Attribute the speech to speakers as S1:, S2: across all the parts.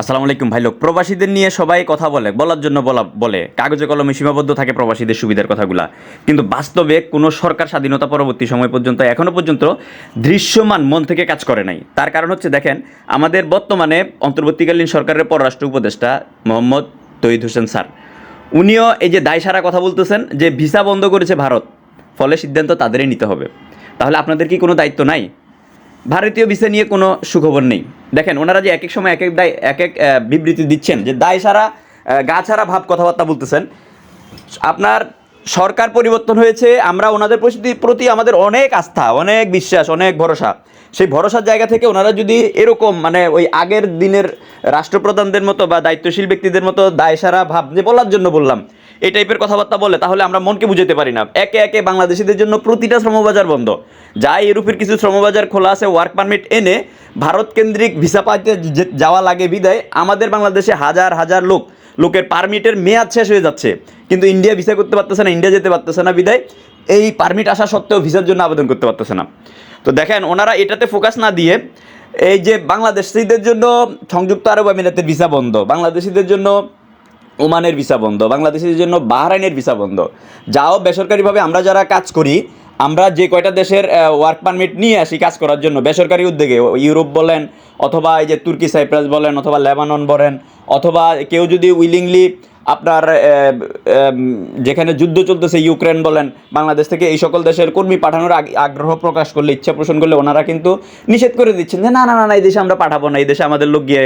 S1: আসসালামু আলাইকুম ভাই লোক, প্রবাসীদের নিয়ে সবাই কথা বলে, বলার জন্য বলা বলে। কাগজে কলমে সীমাবদ্ধ থাকে প্রবাসীদের সুবিধার কথাগুলা। কিন্তু বাস্তবে কোনো সরকার স্বাধীনতা পরবর্তী সময় পর্যন্ত এখনও পর্যন্ত দৃশ্যমান মন থেকে কাজ করে নাই। তার কারণ হচ্ছে, দেখেন, আমাদের বর্তমানে অন্তর্বর্তীকালীন সরকারের পররাষ্ট্র উপদেষ্টা মোহাম্মদ তৈদ হোসেন স্যার। উনিও এই যে দায় সারা কথা বলতেছেন যে ভিসা বন্ধ করেছে ভারত, ফলে সিদ্ধান্ত তাদেরই নিতে হবে। তাহলে আপনাদের কি কোনো দায়িত্ব নাই? ভারতীয় ভিসা নিয়ে কোনো সুখবর নেই। দেখেন, ওনারা যে এক এক সময় এক এক দায় এক এক বিবৃতি দিচ্ছেন যে দায় সারা গা ছাড়া ভাব কথাবার্তা বলতেছেন। আপনার সরকার পরিবর্তন হয়েছে, আমরা ওনাদের প্রতি- আমাদের অনেক আস্থা, অনেক বিশ্বাস, অনেক ভরসা। সেই ভরসার জায়গা থেকে ওনারা যদি এরকম মানে ওই আগের দিনের রাষ্ট্রপ্রধানদের মতো বা দায়িত্বশীল ব্যক্তিদের মতো দায়সারা ভাব যে বলার জন্য বললাম, এই টাইপের কথাবার্তা বলে, তাহলে আমরা মনকে বুঝাতে পারি না। একে একে বাংলাদেশিদের জন্য প্রতিটা শ্রমবাজার বন্ধ। যা ইউরোপের কিছু শ্রমবাজার খোলা আছে, ওয়ার্ক পারমিট এনে ভারত কেন্দ্রিক ভিসা পাইতে যাওয়া লাগে বিদায়, আমাদের বাংলাদেশে হাজার হাজার লোক লোকের পারমিটের মেয়াদ শেষ হয়ে যাচ্ছে। কিন্তু ইন্ডিয়া ভিসা করতে পারতেছে না ইন্ডিয়া যেতে পারতেছে না, বিদায়। এই পারমিট আসা সত্ত্বেও ভিসার জন্য আবেদন করতে পারতেছে না। তো দেখেন, ওনারা এটাতে ফোকাস না দিয়ে এই যে বাংলাদেশিদের জন্য সংযুক্ত আরব আমিরাতের ভিসা বন্ধ, বাংলাদেশিদের জন্য ওমানের ভিসা বন্ধ, বাংলাদেশিদের জন্য বাহরাইনের ভিসা বন্ধ। যাও বেসরকারিভাবে আমরা যারা কাজ করি আমরা যে কয়টা দেশের ওয়ার্ক পারমিট নিয়ে আসি কাজ করার জন্য, বেসরকারি উদ্যোগে ইউরোপ বলেন, অথবা এই যে তুর্কি সাইপ্রাস বলেন, অথবা লেবানন বলেন, অথবা কেউ যদি উইলিংলি আপনার যেখানে যুদ্ধ চলতেছে, ইউক্রেন বলেন, বাংলাদেশ থেকে এই সকল দেশের কর্মী পাঠানোর আগ্রহ প্রকাশ করলে, ইচ্ছা পোষণ করলে, ওনারা কিন্তু নিষেধ করে দিচ্ছেন যে, না না না এই দেশে আমরা পাঠাবো না, এই দেশে আমাদের লোক গিয়ে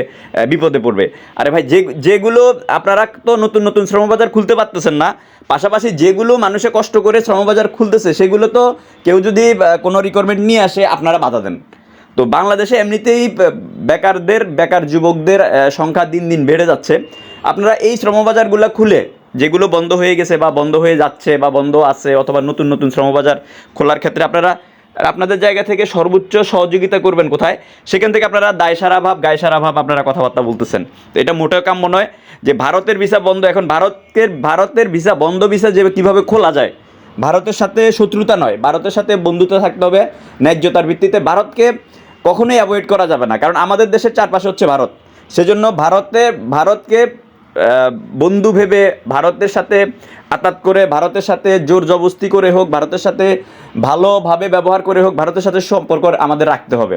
S1: বিপদে পড়বে। আরে ভাই, যে, যেগুলো আপনারা তো নতুন নতুন শ্রমবাজার খুলতে পারতেছেন না, পাশাপাশি যেগুলো মানুষে কষ্ট করে শ্রমবাজার খুলতেছে, সেগুলো তো কেউ যদি কোনো রিকোয়ারমেন্ট নিয়ে আসে, আপনারা বাধা দেন। তো বাংলাদেশে এমনিতেই বেকারদের, বেকার যুবকদের সংখ্যা দিন দিন বেড়ে যাচ্ছে। আপনারা এই শ্রমবাজারগুলো খুলে, যেগুলো বন্ধ হয়ে গেছে বা বন্ধ হয়ে যাচ্ছে বা বন্ধ আছে অথবা নতুন নতুন শ্রমবাজার খোলার ক্ষেত্রে আপনারা, আপনাদের জায়গা থেকে সর্বোচ্চ সহযোগিতা করবেন কোথায়? সেখান থেকে আপনারা দায়সারা ভাব, গায়সারা ভাব আপনারা কথাবার্তা বলতেছেন। তো এটা মোটেও কাম্য নয় যে ভারতের ভিসা বন্ধ, এখন ভারতের ভারতের ভিসা, বন্ধ ভিসা যে কীভাবে খোলা যায়, ভারতের সাথে শত্রুতা নয়। ভারতের সাথে বন্ধুত্ব থাকতে হবে ন্যায্যতার ভিত্তিতে। ভারতকে কখনোই অ্যাভয়েড করা যাবে না। কারণ আমাদের দেশের চারপাশে হচ্ছে ভারত। সেজন্য ভারতে, ভারতকে বন্ধু ভেবে ভারতের সাথে আতাত করে, ভারতের সাথে জোর জবস্তি করে হোক, ভারতের সাথে ভালোভাবে ব্যবহার করে হোক, ভারতের সাথে সম্পর্ক আমাদের রাখতে হবে।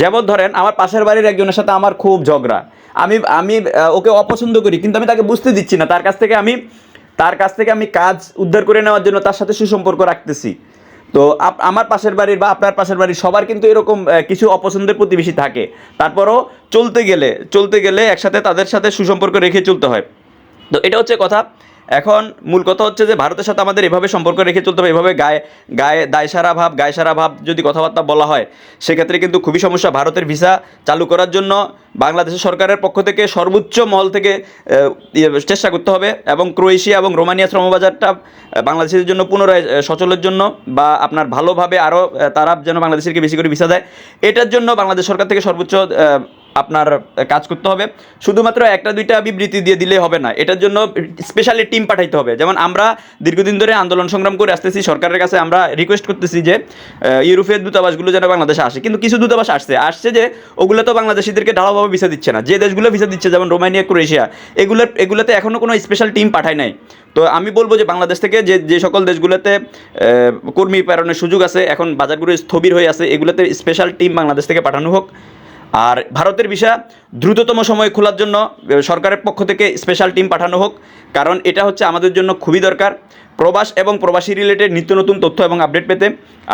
S1: যেমন ধরেন, আমার পাশের বাড়ির একজনের সাথে আমার খুব ঝগড়া। আমি আমি ওকে অপছন্দ করি, কিন্তু আমি তাকে বুঝতে দিচ্ছি না। তার কাছ থেকে আমি, তার কাছ থেকে আমি কাজ উদ্ধার করে নেওয়ার জন্য তার সাথে সুসম্পর্ক রাখতেছি। তো আমার পাশের বাড়ির বা আপনার পাশের বাড়ির সবার কিন্তু এরকম কিছু অপছন্দের প্রতিবেশী থাকে। তারপরও চলতে গেলে চলতে গেলে একসাথে তাদের সাথে সুসম্পর্ক রেখে চলতে হয়। তো এটা হচ্ছে কথা। এখন মূল কথা হচ্ছে যে ভারতের সাথে আমাদের এভাবে সম্পর্ক রেখে চলতে হবে এভাবে গায়ে গায়ে দায়সারা ভাব গায়সারা ভাব যদি কথাবার্তা বলা হয় সেক্ষেত্রে কিন্তু খুবই সমস্যা। ভারতের ভিসা চালু করার জন্য বাংলাদেশের সরকারের পক্ষ থেকে সর্বোচ্চ মহল থেকে ইয়ে, চেষ্টা করতে হবে এবং ক্রোয়েশিয়া এবং রোমানিয়া শ্রমবাজারটা বাংলাদেশের জন্য পুনরায় সচলের জন্য বা আপনার ভালোভাবে আরও তারা যেন বাংলাদেশকে বেশি করে ভিসা দেয়। এটার জন্য বাংলাদেশ সরকার থেকে সর্বোচ্চ আপনার কাজ করতে হবে। শুধুমাত্র একটা দুইটা বিবৃতি দিয়ে দিলে হবে না। এটার জন্য স্পেশালি টিম পাঠাইতে হবে। যেমন আমরা দীর্ঘদিন ধরে আন্দোলন সংগ্রাম করে আসতেছি, সরকারের কাছে আমরা রিকোয়েস্ট করতেছি যে ইউরোপের দূতাবাসগুলো যেন বাংলাদেশে আসে। কিন্তু কিছু দূতাবাস আসছে। আসছে যে, ওগুলো তো বাংলাদেশিদেরকে ঢালাওভাবে ভিসা দিচ্ছে না। যে দেশগুলো ভিসা দিচ্ছে, যেমন রোমানিয়া, ক্রোয়েশিয়া, এগুলো, এগুলোতে এখনও কোনো স্পেশাল টিম পাঠায় নাই। তো আমি বলব যে, বাংলাদেশ থেকে যে যে সকল দেশগুলোতে কর্মী প্রেরণের সুযোগ আছে, এখন বাজারগুলো স্থবির হয়ে আছে, এগুলোতে স্পেশাল টিম বাংলাদেশ থেকে পাঠানো হোক। আর ভারতের ভিসা দ্রুততম সময়ে খোলার জন্য সরকারের পক্ষ থেকে স্পেশাল টিম পাঠানো হোক, কারণ এটা হচ্ছে আমাদের জন্য খুবই দরকার। প্রবাস এবং প্রবাসী রিলেটেড নিত্য নতুন তথ্য এবং আপডেট পেতে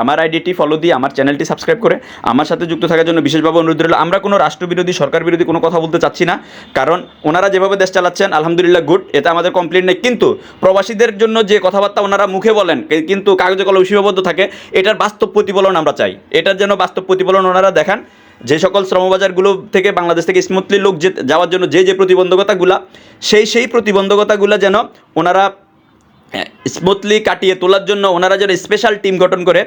S1: আমার আইডিটি ফলো দিয়ে আমার চ্যানেলটি সাবস্ক্রাইব করে আমার সাথে যুক্ত থাকার জন্য বিশেষভাবে অনুরোধ রইল। আমরা কোনো রাষ্ট্রবিরোধী, সরকার বিরোধী কোনো কথা বলতে চাচ্ছি না, কারণ ওনারা যেভাবে দেশ চালাচ্ছেন, আলহামদুলিল্লাহ গুড এটা আমাদের কমপ্লেন নেই। কিন্তু প্রবাসীদের জন্য যে কথাবার্তা ওনারা মুখে বলেন কিন্তু কাগজে কলম সীমাবদ্ধ থাকে, এটার বাস্তব প্রতিফলন আমরা চাই। এটার যেন বাস্তব প্রতিফলন ওনারা দেখান যে সকল শ্রমবাজারগুলো থেকে বাংলাদেশ থেকে স্মুথলি লোক যে যাওয়ার জন্য যে যে প্রতিবন্ধকতাগুলা, সেই সেই প্রতিবন্ধকতাগুলো যেন ওনারা স্মুথলি কাটিয়ে তোলার জন্য ওনারা যেন স্পেশাল টিম গঠন করে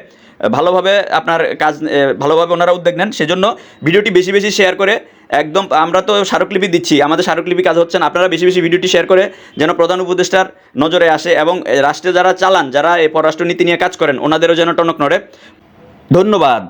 S1: ভালোভাবে আপনার কাজ ভালোভাবে ওনারা উদ্যোগ নেন। সেজন্য ভিডিওটি বেশি বেশি শেয়ার করে, একদম আমরা তো স্মারকলিপি দিচ্ছি, আমাদের স্মারকলিপি কাজ হচ্ছে না। আপনারা বেশি বেশি ভিডিওটি শেয়ার করে যেন প্রধান উপদেষ্টার নজরে আসে এবং রাষ্ট্রে যারা চালান, যারা এই পররাষ্ট্রনীতি নিয়ে কাজ করেন, ওনাদেরও যেন টনক নড়ে। ধন্যবাদ।